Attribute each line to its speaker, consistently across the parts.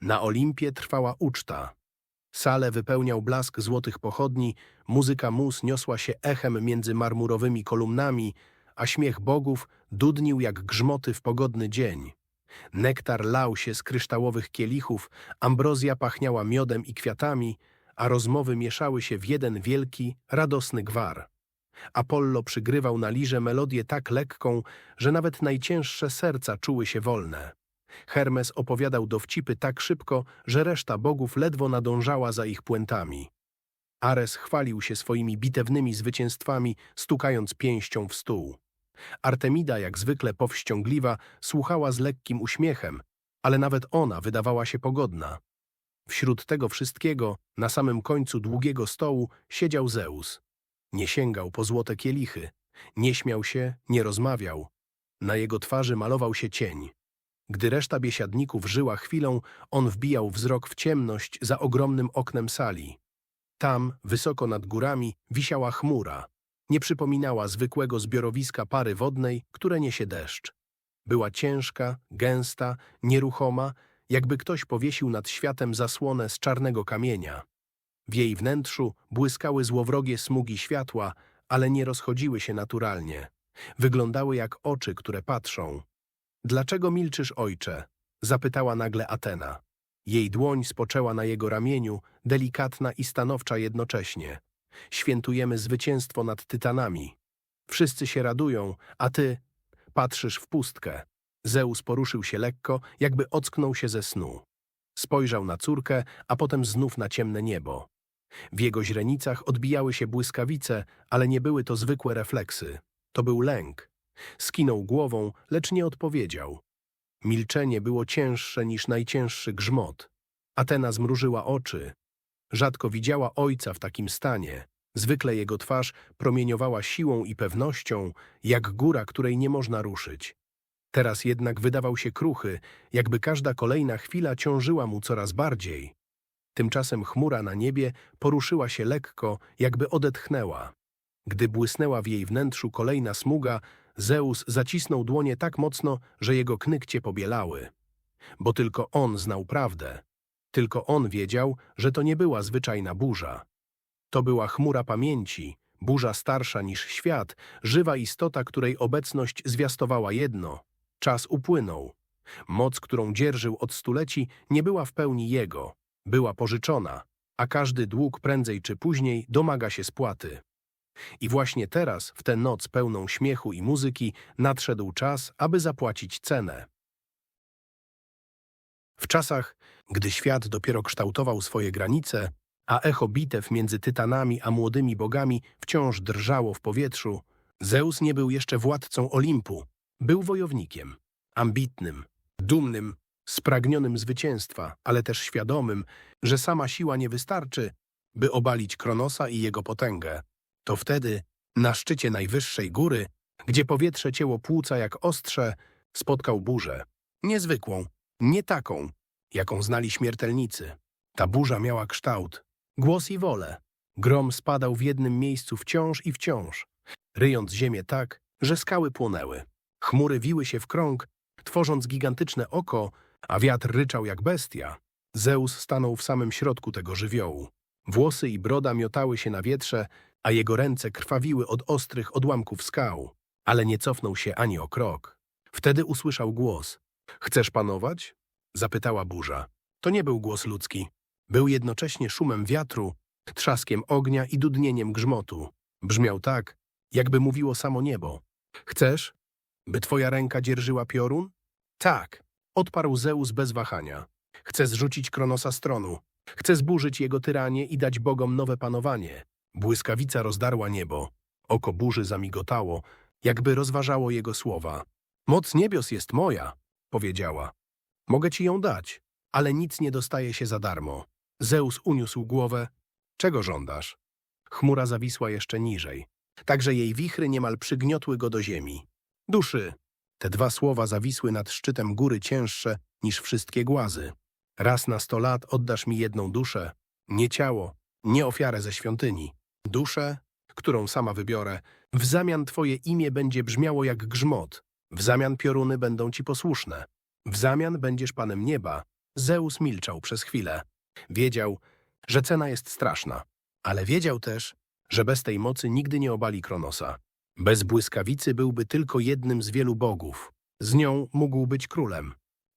Speaker 1: Na Olimpie trwała uczta. Salę wypełniał blask złotych pochodni, muzyka mus niosła się echem między marmurowymi kolumnami, a śmiech bogów dudnił jak grzmoty w pogodny dzień. Nektar lał się z kryształowych kielichów, ambrozja pachniała miodem i kwiatami, a rozmowy mieszały się w jeden wielki, radosny gwar. Apollo przygrywał na lirze melodię tak lekką, że nawet najcięższe serca czuły się wolne. Hermes opowiadał dowcipy tak szybko, że reszta bogów ledwo nadążała za ich puentami. Ares chwalił się swoimi bitewnymi zwycięstwami, stukając pięścią w stół. Artemida, jak zwykle powściągliwa, słuchała z lekkim uśmiechem, ale nawet ona wydawała się pogodna. Wśród tego wszystkiego, na samym końcu długiego stołu, siedział Zeus. Nie sięgał po złote kielichy, nie śmiał się, nie rozmawiał. Na jego twarzy malował się cień. Gdy reszta biesiadników żyła chwilą, on wbijał wzrok w ciemność za ogromnym oknem sali. Tam, wysoko nad górami, wisiała chmura. Nie przypominała zwykłego zbiorowiska pary wodnej, które niesie deszcz. Była ciężka, gęsta, nieruchoma, jakby ktoś powiesił nad światem zasłonę z czarnego kamienia. W jej wnętrzu błyskały złowrogie smugi światła, ale nie rozchodziły się naturalnie. Wyglądały jak oczy, które patrzą. Dlaczego milczysz, ojcze? zapytała nagle Atena. Jej dłoń spoczęła na jego ramieniu, delikatna i stanowcza jednocześnie. Świętujemy zwycięstwo nad tytanami. Wszyscy się radują, a ty patrzysz w pustkę. Zeus poruszył się lekko, jakby ocknął się ze snu. Spojrzał na córkę, a potem znów na ciemne niebo. W jego źrenicach odbijały się błyskawice, ale nie były to zwykłe refleksy. To był lęk. Skinął głową, lecz nie odpowiedział. Milczenie było cięższe niż najcięższy grzmot. Atena zmrużyła oczy. Rzadko widziała ojca w takim stanie. Zwykle jego twarz promieniowała siłą i pewnością, jak góra, której nie można ruszyć. Teraz jednak wydawał się kruchy, jakby każda kolejna chwila ciążyła mu coraz bardziej. Tymczasem chmura na niebie poruszyła się lekko, jakby odetchnęła. Gdy błysnęła w jej wnętrzu kolejna smuga, Zeus zacisnął dłonie tak mocno, że jego knykcie pobielały. Bo tylko on znał prawdę. Tylko on wiedział, że to nie była zwyczajna burza. To była chmura pamięci, burza starsza niż świat, żywa istota, której obecność zwiastowała jedno – czas upłynął. Moc, którą dzierżył od stuleci, nie była w pełni jego, była pożyczona, a każdy dług prędzej czy później domaga się spłaty. I właśnie teraz, w tę noc pełną śmiechu i muzyki, nadszedł czas, aby zapłacić cenę. W czasach, gdy świat dopiero kształtował swoje granice, a echo bitew między tytanami a młodymi bogami wciąż drżało w powietrzu, Zeus nie był jeszcze władcą Olimpu. Był wojownikiem, ambitnym, dumnym, spragnionym zwycięstwa, ale też świadomym, że sama siła nie wystarczy, by obalić Kronosa i jego potęgę. To wtedy, na szczycie najwyższej góry, gdzie powietrze cięło płuca jak ostrze, spotkał burzę. Niezwykłą, nie taką, jaką znali śmiertelnicy. Ta burza miała kształt, głos i wolę. Grom spadał w jednym miejscu wciąż i wciąż, ryjąc ziemię tak, że skały płonęły. Chmury wiły się w krąg, tworząc gigantyczne oko, a wiatr ryczał jak bestia. Zeus stanął w samym środku tego żywiołu. Włosy i broda miotały się na wietrze, a jego ręce krwawiły od ostrych odłamków skał, ale nie cofnął się ani o krok. Wtedy usłyszał głos. Chcesz panować? Zapytała burza. To nie był głos ludzki. Był jednocześnie szumem wiatru, trzaskiem ognia i dudnieniem grzmotu. Brzmiał tak, jakby mówiło samo niebo. Chcesz, by twoja ręka dzierżyła piorun? Tak, odparł Zeus bez wahania. Chcę zrzucić Kronosa z tronu. Chcę zburzyć jego tyranię i dać bogom nowe panowanie. Błyskawica rozdarła niebo. Oko burzy zamigotało, jakby rozważało jego słowa. Moc niebios jest moja, powiedziała. Mogę ci ją dać, ale nic nie dostaje się za darmo. Zeus uniósł głowę. Czego żądasz? Chmura zawisła jeszcze niżej. Także jej wichry niemal przygniotły go do ziemi. Duszy. Te dwa słowa zawisły nad szczytem góry cięższe niż wszystkie głazy. Raz na sto lat oddasz mi jedną duszę, nie ciało, nie ofiarę ze świątyni. Duszę, którą sama wybiorę, w zamian twoje imię będzie brzmiało jak grzmot, w zamian pioruny będą ci posłuszne, w zamian będziesz panem nieba, Zeus milczał przez chwilę. Wiedział, że cena jest straszna, ale wiedział też, że bez tej mocy nigdy nie obali Kronosa. Bez błyskawicy byłby tylko jednym z wielu bogów. Z nią mógł być królem.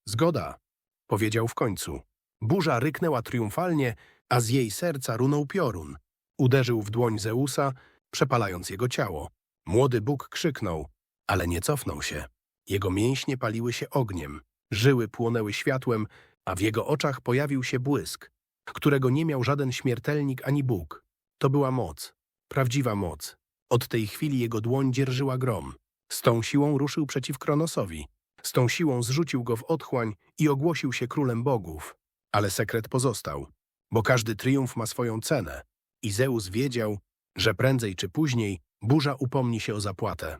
Speaker 1: Zgoda, powiedział w końcu. Burza ryknęła triumfalnie, a z jej serca runął piorun. Uderzył w dłoń Zeusa, przepalając jego ciało. Młody Bóg krzyknął, ale nie cofnął się. Jego mięśnie paliły się ogniem, żyły płonęły światłem, a w jego oczach pojawił się błysk, którego nie miał żaden śmiertelnik ani Bóg. To była moc, prawdziwa moc. Od tej chwili jego dłoń dzierżyła grom. Z tą siłą ruszył przeciw Kronosowi. Z tą siłą zrzucił go w otchłań i ogłosił się królem bogów. Ale sekret pozostał, bo każdy triumf ma swoją cenę. I Zeus wiedział, że prędzej czy później burza upomni się o zapłatę.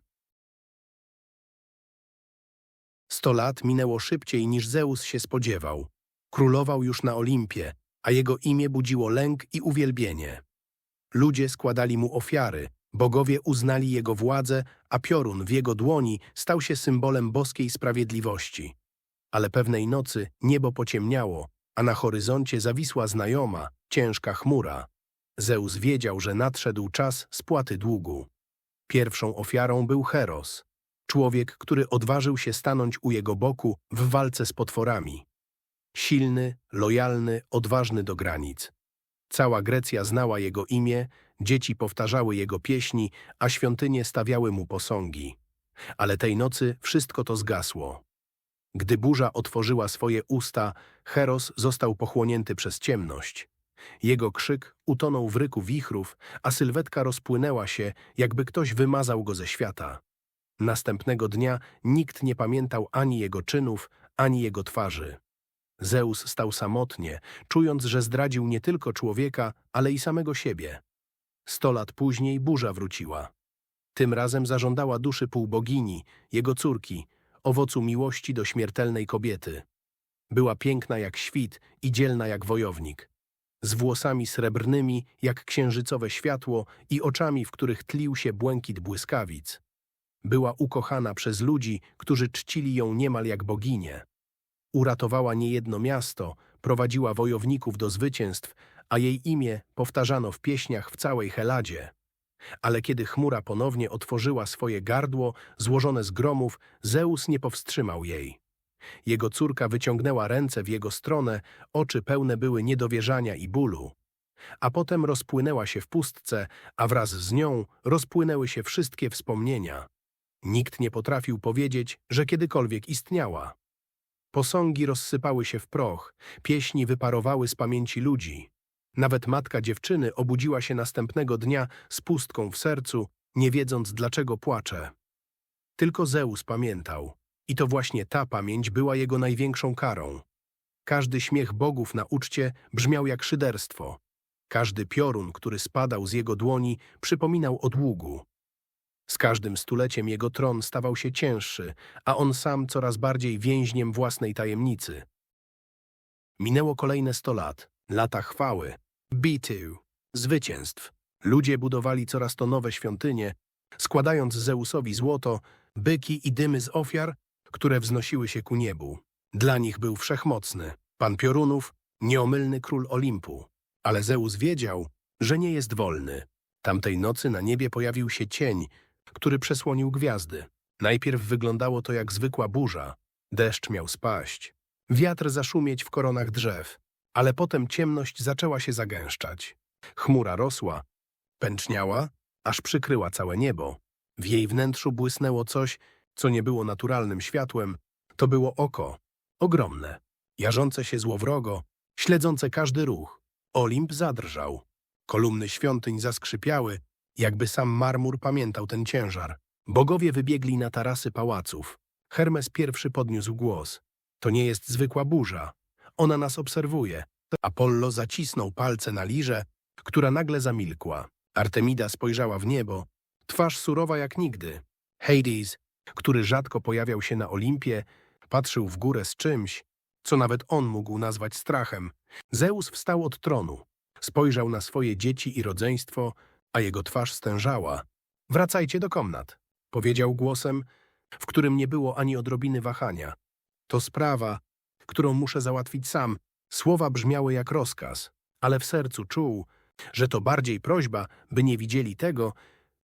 Speaker 1: Sto lat minęło szybciej niż Zeus się spodziewał. Królował już na Olimpie, a jego imię budziło lęk i uwielbienie. Ludzie składali mu ofiary, bogowie uznali jego władzę, a piorun w jego dłoni stał się symbolem boskiej sprawiedliwości. Ale pewnej nocy niebo pociemniało, a na horyzoncie zawisła znajoma, ciężka chmura. Zeus wiedział, że nadszedł czas spłaty długu. Pierwszą ofiarą był Heros, człowiek, który odważył się stanąć u jego boku w walce z potworami. Silny, lojalny, odważny do granic. Cała Grecja znała jego imię, dzieci powtarzały jego pieśni, a świątynie stawiały mu posągi. Ale tej nocy wszystko to zgasło. Gdy burza otworzyła swoje usta, Heros został pochłonięty przez ciemność. Jego krzyk utonął w ryku wichrów, a sylwetka rozpłynęła się, jakby ktoś wymazał go ze świata. Następnego dnia nikt nie pamiętał ani jego czynów, ani jego twarzy. Zeus stał samotnie, czując, że zdradził nie tylko człowieka, ale i samego siebie. Sto lat później burza wróciła. Tym razem zażądała duszy półbogini, jego córki, owocu miłości do śmiertelnej kobiety. Była piękna jak świt i dzielna jak wojownik. Z włosami srebrnymi jak księżycowe światło i oczami, w których tlił się błękit błyskawic. Była ukochana przez ludzi, którzy czcili ją niemal jak boginię. Uratowała niejedno miasto, prowadziła wojowników do zwycięstw, a jej imię powtarzano w pieśniach w całej Heladzie. Ale kiedy chmura ponownie otworzyła swoje gardło, złożone z gromów, Zeus nie powstrzymał jej. Jego córka wyciągnęła ręce w jego stronę, oczy pełne były niedowierzania i bólu. A potem rozpłynęła się w pustce, a wraz z nią rozpłynęły się wszystkie wspomnienia. Nikt nie potrafił powiedzieć, że kiedykolwiek istniała. Posągi rozsypały się w proch, pieśni wyparowały z pamięci ludzi. Nawet matka dziewczyny obudziła się następnego dnia z pustką w sercu, nie wiedząc dlaczego płacze. Tylko Zeus pamiętał, i to właśnie ta pamięć była jego największą karą. Każdy śmiech bogów na uczcie brzmiał jak szyderstwo. Każdy piorun, który spadał z jego dłoni, przypominał o długu. Z każdym stuleciem jego tron stawał się cięższy, a on sam coraz bardziej więźniem własnej tajemnicy. Minęło kolejne sto lat, lata chwały, bitew, zwycięstw. Ludzie budowali coraz to nowe świątynie, składając Zeusowi złoto, byki i dymy z ofiar, które wznosiły się ku niebu. Dla nich był wszechmocny, pan piorunów, nieomylny król Olimpu. Ale Zeus wiedział, że nie jest wolny. Tamtej nocy na niebie pojawił się cień, który przesłonił gwiazdy. Najpierw wyglądało to jak zwykła burza. Deszcz miał spaść. Wiatr zaszumieć w koronach drzew. Ale potem ciemność zaczęła się zagęszczać. Chmura rosła, pęczniała, aż przykryła całe niebo. W jej wnętrzu błysnęło coś, co nie było naturalnym światłem. To było oko, ogromne, jarzące się złowrogo, śledzące każdy ruch. Olimp zadrżał. Kolumny świątyń zaskrzypiały, jakby sam marmur pamiętał ten ciężar. Bogowie wybiegli na tarasy pałaców. Hermes pierwszy podniósł głos. To nie jest zwykła burza. Ona nas obserwuje. Apollo zacisnął palce na lirze, która nagle zamilkła. Artemida spojrzała w niebo, twarz surowa jak nigdy. Hades, który rzadko pojawiał się na Olimpie, patrzył w górę z czymś, co nawet on mógł nazwać strachem. Zeus wstał od tronu, spojrzał na swoje dzieci i rodzeństwo, a jego twarz stężała. Wracajcie do komnat, powiedział głosem, w którym nie było ani odrobiny wahania. To sprawa, którą muszę załatwić sam. Słowa brzmiały jak rozkaz, ale w sercu czuł, że to bardziej prośba, by nie widzieli tego,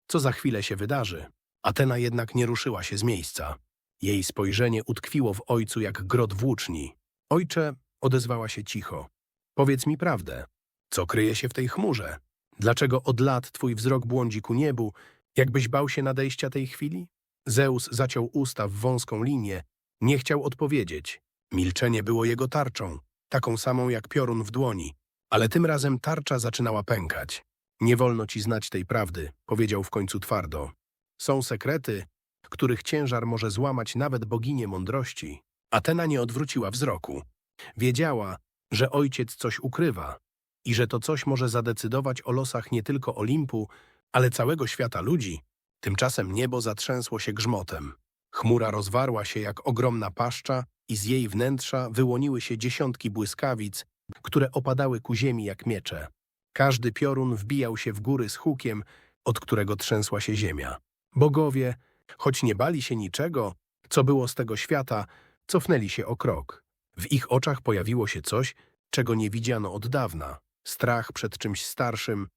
Speaker 1: co za chwilę się wydarzy. Atena jednak nie ruszyła się z miejsca. Jej spojrzenie utkwiło w ojcu jak grot włóczni. Ojcze, odezwała się cicho. Powiedz mi prawdę. Co kryje się w tej chmurze? Dlaczego od lat twój wzrok błądzi ku niebu, jakbyś bał się nadejścia tej chwili? Zeus zaciął usta w wąską linię. Nie chciał odpowiedzieć. Milczenie było jego tarczą, taką samą jak piorun w dłoni. Ale tym razem tarcza zaczynała pękać. Nie wolno ci znać tej prawdy, powiedział w końcu twardo. Są sekrety, których ciężar może złamać nawet boginię mądrości. Atena nie odwróciła wzroku. Wiedziała, że ojciec coś ukrywa i że to coś może zadecydować o losach nie tylko Olimpu, ale całego świata ludzi. Tymczasem niebo zatrzęsło się grzmotem. Chmura rozwarła się jak ogromna paszcza i z jej wnętrza wyłoniły się dziesiątki błyskawic, które opadały ku ziemi jak miecze. Każdy piorun wbijał się w góry z hukiem, od którego trzęsła się ziemia. Bogowie, choć nie bali się niczego, co było z tego świata, cofnęli się o krok. W ich oczach pojawiło się coś, czego nie widziano od dawna. Strach przed czymś starszym,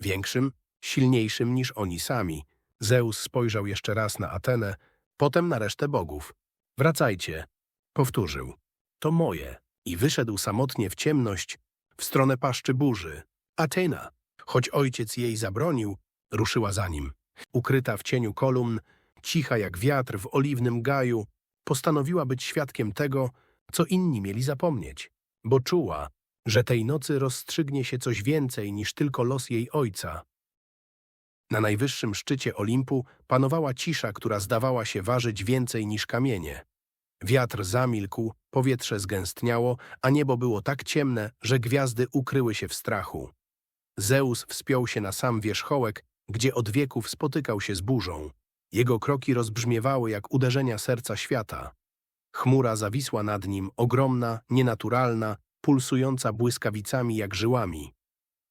Speaker 1: większym, silniejszym niż oni sami. Zeus spojrzał jeszcze raz na Atenę, potem na resztę bogów. Wracajcie, powtórzył. To moje. I wyszedł samotnie w ciemność, w stronę paszczy burzy. Atena, choć ojciec jej zabronił, ruszyła za nim. Ukryta w cieniu kolumn, cicha jak wiatr w oliwnym gaju, postanowiła być świadkiem tego, co inni mieli zapomnieć, bo czuła, że tej nocy rozstrzygnie się coś więcej niż tylko los jej ojca. Na najwyższym szczycie Olimpu panowała cisza, która zdawała się ważyć więcej niż kamienie. Wiatr zamilkł, powietrze zgęstniało, a niebo było tak ciemne, że gwiazdy ukryły się w strachu. Zeus wspiął się na sam wierzchołek, gdzie od wieków spotykał się z burzą. Jego kroki rozbrzmiewały jak uderzenia serca świata. Chmura zawisła nad nim, ogromna, nienaturalna, pulsująca błyskawicami jak żyłami.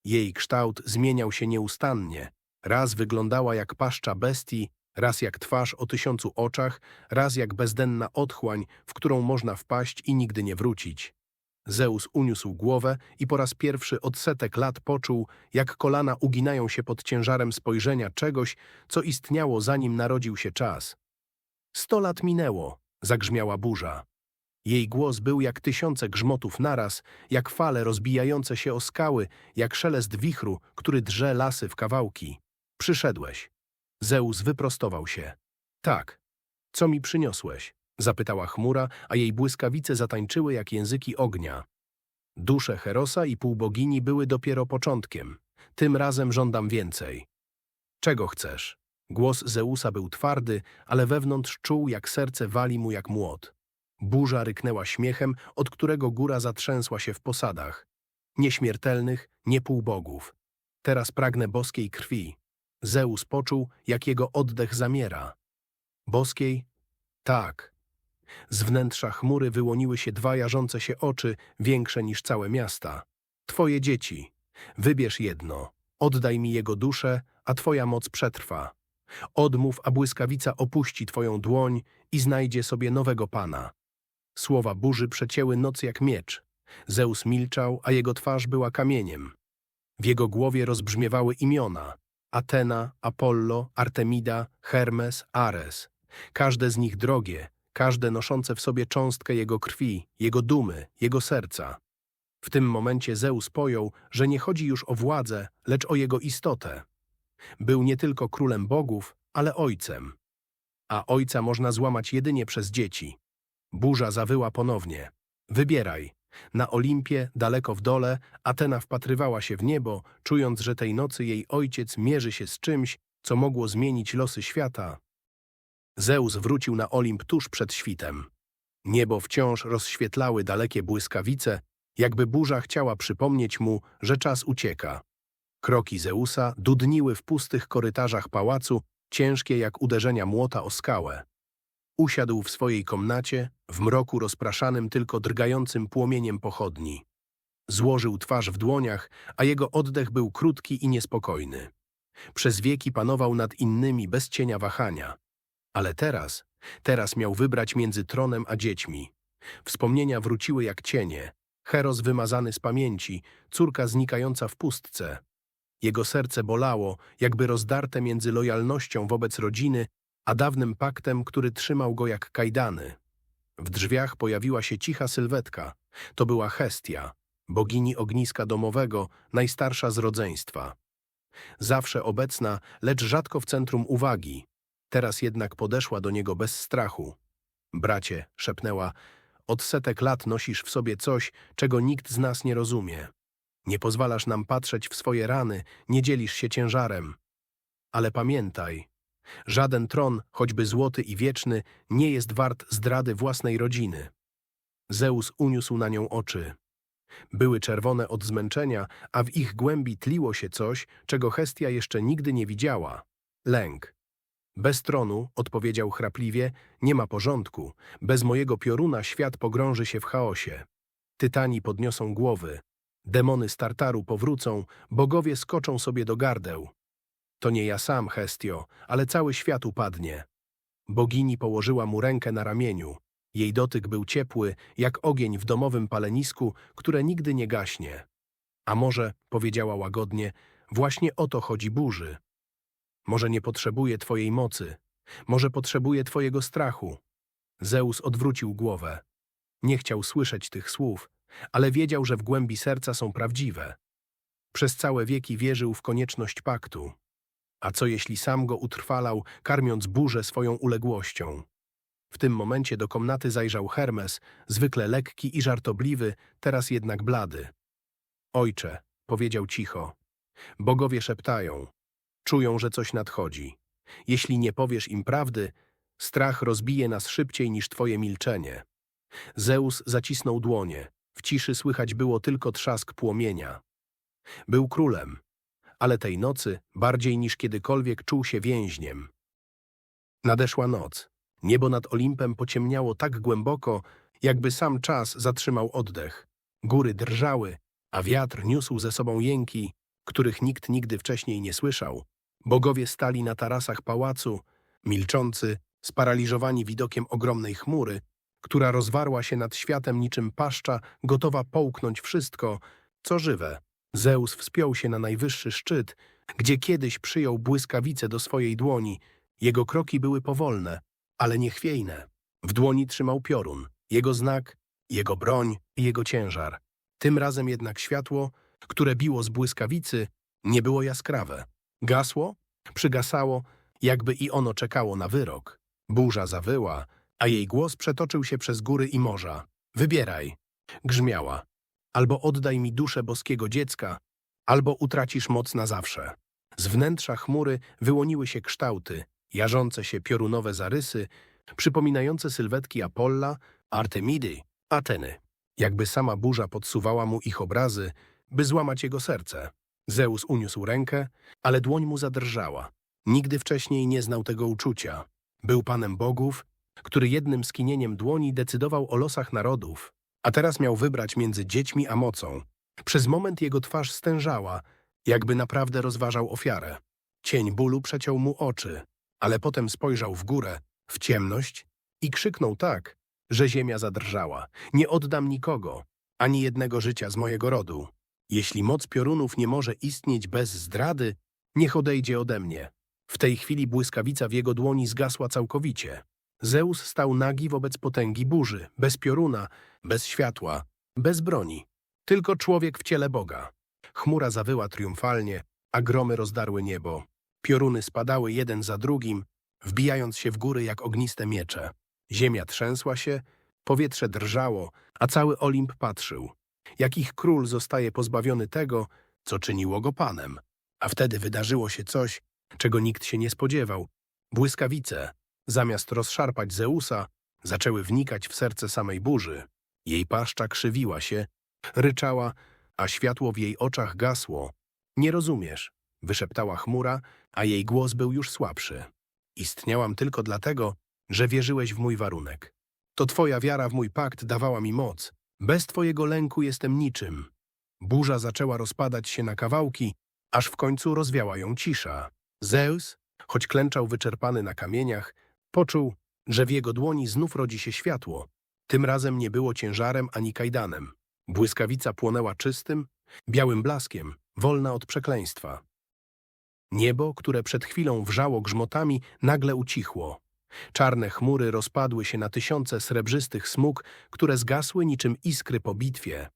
Speaker 1: Jej kształt zmieniał się nieustannie. Raz wyglądała jak paszcza bestii, raz jak twarz o tysiącu oczach, raz jak bezdenna otchłań, w którą można wpaść i nigdy nie wrócić. Zeus uniósł głowę i po raz pierwszy od setek lat poczuł, jak kolana uginają się pod ciężarem spojrzenia czegoś, co istniało zanim narodził się czas. Sto lat minęło, zagrzmiała burza. Jej głos był jak tysiące grzmotów naraz, jak fale rozbijające się o skały, jak szelest wichru, który drze lasy w kawałki. Przyszedłeś. Zeus wyprostował się. Tak. Co mi przyniosłeś? Zapytała chmura, a jej błyskawice zatańczyły jak języki ognia. Dusze Herosa i półbogini były dopiero początkiem. Tym razem żądam więcej. Czego chcesz? Głos Zeusa był twardy, ale wewnątrz czuł, jak serce wali mu jak młot. Burza ryknęła śmiechem, od którego góra zatrzęsła się w posadach. Nieśmiertelnych, nie półbogów. Teraz pragnę boskiej krwi. Zeus poczuł, jak jego oddech zamiera. Boskiej? Tak. Z wnętrza chmury wyłoniły się dwa jarzące się oczy, większe niż całe miasta. Twoje dzieci. Wybierz jedno. Oddaj mi jego duszę, a twoja moc przetrwa. Odmów, a błyskawica opuści twoją dłoń i znajdzie sobie nowego pana. Słowa burzy przecięły noc jak miecz. Zeus milczał, a jego twarz była kamieniem. W jego głowie rozbrzmiewały imiona. Atena, Apollo, Artemida, Hermes, Ares. Każde z nich drogie, każde noszące w sobie cząstkę jego krwi, jego dumy, jego serca. W tym momencie Zeus pojął, że nie chodzi już o władzę, lecz o jego istotę. Był nie tylko królem bogów, ale ojcem. A ojca można złamać jedynie przez dzieci. Burza zawyła ponownie. Wybieraj. Na Olimpie, daleko w dole, Atena wpatrywała się w niebo, czując, że tej nocy jej ojciec mierzy się z czymś, co mogło zmienić losy świata. Zeus wrócił na Olimp tuż przed świtem. Niebo wciąż rozświetlały dalekie błyskawice, jakby burza chciała przypomnieć mu, że czas ucieka. Kroki Zeusa dudniły w pustych korytarzach pałacu, ciężkie jak uderzenia młota o skałę. Usiadł w swojej komnacie, w mroku rozpraszanym tylko drgającym płomieniem pochodni. Złożył twarz w dłoniach, a jego oddech był krótki i niespokojny. Przez wieki panował nad innymi bez cienia wahania. Ale teraz, teraz miał wybrać między tronem a dziećmi. Wspomnienia wróciły jak cienie. Heros wymazany z pamięci, córka znikająca w pustce. Jego serce bolało, jakby rozdarte między lojalnością wobec rodziny, a dawnym paktem, który trzymał go jak kajdany. W drzwiach pojawiła się cicha sylwetka. To była Hestia, bogini ogniska domowego, najstarsza z rodzeństwa. Zawsze obecna, lecz rzadko w centrum uwagi. Teraz jednak podeszła do niego bez strachu. Bracie, szepnęła, od setek lat nosisz w sobie coś, czego nikt z nas nie rozumie. Nie pozwalasz nam patrzeć w swoje rany, nie dzielisz się ciężarem. Ale pamiętaj, żaden tron, choćby złoty i wieczny, nie jest wart zdrady własnej rodziny. Zeus uniósł na nią oczy. Były czerwone od zmęczenia, a w ich głębi tliło się coś, czego Hestia jeszcze nigdy nie widziała. Lęk. Bez tronu, odpowiedział chrapliwie, nie ma porządku. Bez mojego pioruna świat pogrąży się w chaosie. Tytani podniosą głowy. Demony z Tartaru powrócą, bogowie skoczą sobie do gardeł. To nie ja sam, Hestio, ale cały świat upadnie. Bogini położyła mu rękę na ramieniu. Jej dotyk był ciepły, jak ogień w domowym palenisku, które nigdy nie gaśnie. A może, powiedziała łagodnie, właśnie o to chodzi burzy. Może nie potrzebuje twojej mocy, może potrzebuje twojego strachu. Zeus odwrócił głowę. Nie chciał słyszeć tych słów, ale wiedział, że w głębi serca są prawdziwe. Przez całe wieki wierzył w konieczność paktu. A co jeśli sam go utrwalał, karmiąc burzę swoją uległością? W tym momencie do komnaty zajrzał Hermes, zwykle lekki i żartobliwy, teraz jednak blady. Ojcze, powiedział cicho, bogowie szeptają, czują, że coś nadchodzi. Jeśli nie powiesz im prawdy, strach rozbije nas szybciej niż twoje milczenie. Zeus zacisnął dłonie, w ciszy słychać było tylko trzask płomienia. Był królem, ale tej nocy bardziej niż kiedykolwiek czuł się więźniem. Nadeszła noc. Niebo nad Olimpem pociemniało tak głęboko, jakby sam czas zatrzymał oddech. Góry drżały, a wiatr niósł ze sobą jęki, których nikt nigdy wcześniej nie słyszał. Bogowie stali na tarasach pałacu, milczący, sparaliżowani widokiem ogromnej chmury, która rozwarła się nad światem niczym paszcza, gotowa połknąć wszystko, co żywe. Zeus wspiął się na najwyższy szczyt, gdzie kiedyś przyjął błyskawice do swojej dłoni. Jego kroki były powolne, ale niechwiejne. W dłoni trzymał piorun, jego znak, jego broń i jego ciężar. Tym razem jednak światło, które biło z błyskawicy, nie było jaskrawe. Gasło, przygasało, jakby i ono czekało na wyrok. Burza zawyła, a jej głos przetoczył się przez góry i morza. Wybieraj, grzmiała. Albo oddaj mi duszę boskiego dziecka, albo utracisz moc na zawsze. Z wnętrza chmury wyłoniły się kształty, jarzące się piorunowe zarysy, przypominające sylwetki Apolla, Artemidy, Ateny. Jakby sama burza podsuwała mu ich obrazy, by złamać jego serce. Zeus uniósł rękę, ale dłoń mu zadrżała. Nigdy wcześniej nie znał tego uczucia. Był panem bogów, który jednym skinieniem dłoni decydował o losach narodów, a teraz miał wybrać między dziećmi a mocą. Przez moment jego twarz stężała, jakby naprawdę rozważał ofiarę. Cień bólu przeciął mu oczy, ale potem spojrzał w górę, w ciemność i krzyknął tak, że ziemia zadrżała. Nie oddam nikogo, ani jednego życia z mojego rodu. Jeśli moc piorunów nie może istnieć bez zdrady, niech odejdzie ode mnie. W tej chwili błyskawica w jego dłoni zgasła całkowicie. Zeus stał nagi wobec potęgi burzy, bez pioruna, bez światła, bez broni. Tylko człowiek w ciele Boga. Chmura zawyła triumfalnie, a gromy rozdarły niebo. Pioruny spadały jeden za drugim, wbijając się w góry jak ogniste miecze. Ziemia trzęsła się, powietrze drżało, a cały Olimp patrzył. Jak ich król zostaje pozbawiony tego, co czyniło go panem. A wtedy wydarzyło się coś, czego nikt się nie spodziewał. Błyskawice, zamiast rozszarpać Zeusa, zaczęły wnikać w serce samej burzy. Jej paszcza krzywiła się, ryczała, a światło w jej oczach gasło. Nie rozumiesz, wyszeptała chmura, a jej głos był już słabszy. Istniałam tylko dlatego, że wierzyłeś w mój warunek. To twoja wiara w mój pakt dawała mi moc. Bez twojego lęku jestem niczym. Burza zaczęła rozpadać się na kawałki, aż w końcu rozwiała ją cisza. Zeus, choć klęczał wyczerpany na kamieniach, poczuł, że w jego dłoni znów rodzi się światło. Tym razem nie było ciężarem ani kajdanem. Błyskawica płonęła czystym, białym blaskiem, wolna od przekleństwa. Niebo, które przed chwilą wrzało grzmotami, nagle ucichło. Czarne chmury rozpadły się na tysiące srebrzystych smug, które zgasły niczym iskry po bitwie.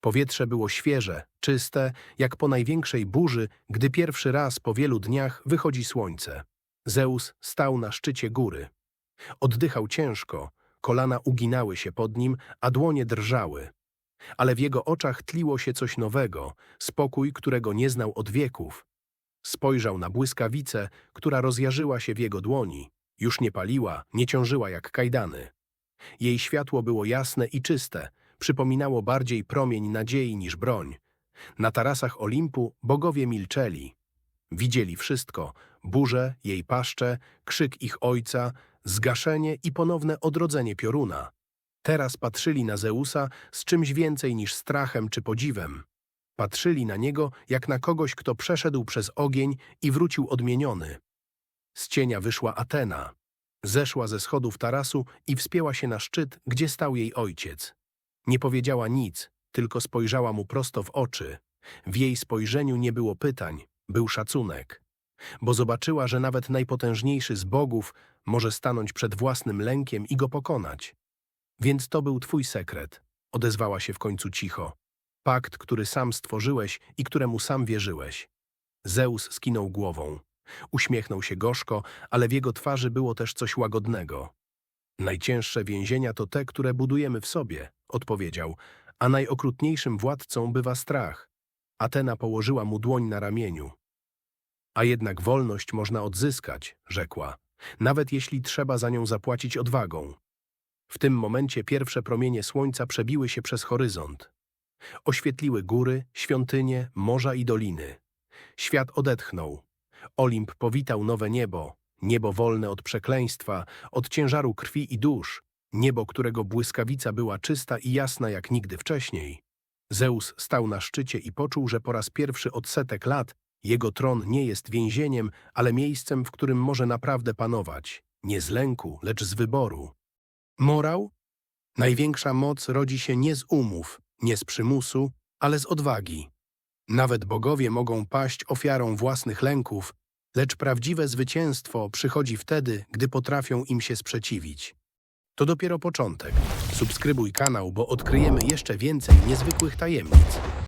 Speaker 1: Powietrze było świeże, czyste, jak po największej burzy, gdy pierwszy raz po wielu dniach wychodzi słońce. Zeus stał na szczycie góry. Oddychał ciężko, kolana uginały się pod nim, a dłonie drżały. Ale w jego oczach tliło się coś nowego, spokój, którego nie znał od wieków. Spojrzał na błyskawicę, która rozjarzyła się w jego dłoni. Już nie paliła, nie ciążyła jak kajdany. Jej światło było jasne i czyste, przypominało bardziej promień nadziei niż broń. Na tarasach Olimpu bogowie milczeli. Widzieli wszystko, burzę, jej paszczę, krzyk ich ojca, zgaszenie i ponowne odrodzenie pioruna. Teraz patrzyli na Zeusa z czymś więcej niż strachem czy podziwem. Patrzyli na niego jak na kogoś, kto przeszedł przez ogień i wrócił odmieniony. Z cienia wyszła Atena. Zeszła ze schodów tarasu i wspięła się na szczyt, gdzie stał jej ojciec. Nie powiedziała nic, tylko spojrzała mu prosto w oczy. W jej spojrzeniu nie było pytań, był szacunek. Bo zobaczyła, że nawet najpotężniejszy z bogów może stanąć przed własnym lękiem i go pokonać. Więc to był twój sekret, odezwała się w końcu cicho. Pakt, który sam stworzyłeś i któremu sam wierzyłeś. Zeus skinął głową. Uśmiechnął się gorzko, ale w jego twarzy było też coś łagodnego. Najcięższe więzienia to te, które budujemy w sobie, odpowiedział, a najokrutniejszym władcą bywa strach. Atena położyła mu dłoń na ramieniu. A jednak wolność można odzyskać, rzekła, nawet jeśli trzeba za nią zapłacić odwagą. W tym momencie pierwsze promienie słońca przebiły się przez horyzont. Oświetliły góry, świątynie, morza i doliny. Świat odetchnął. Olimp powitał nowe niebo, niebo wolne od przekleństwa, od ciężaru krwi i dusz, niebo, którego błyskawica była czysta i jasna jak nigdy wcześniej. Zeus stał na szczycie i poczuł, że po raz pierwszy od setek lat jego tron nie jest więzieniem, ale miejscem, w którym może naprawdę panować, nie z lęku, lecz z wyboru. Morał? Największa moc rodzi się nie z umów, nie z przymusu, ale z odwagi. Nawet bogowie mogą paść ofiarą własnych lęków, lecz prawdziwe zwycięstwo przychodzi wtedy, gdy potrafią im się sprzeciwić. To dopiero początek. Subskrybuj kanał, bo odkryjemy jeszcze więcej niezwykłych tajemnic.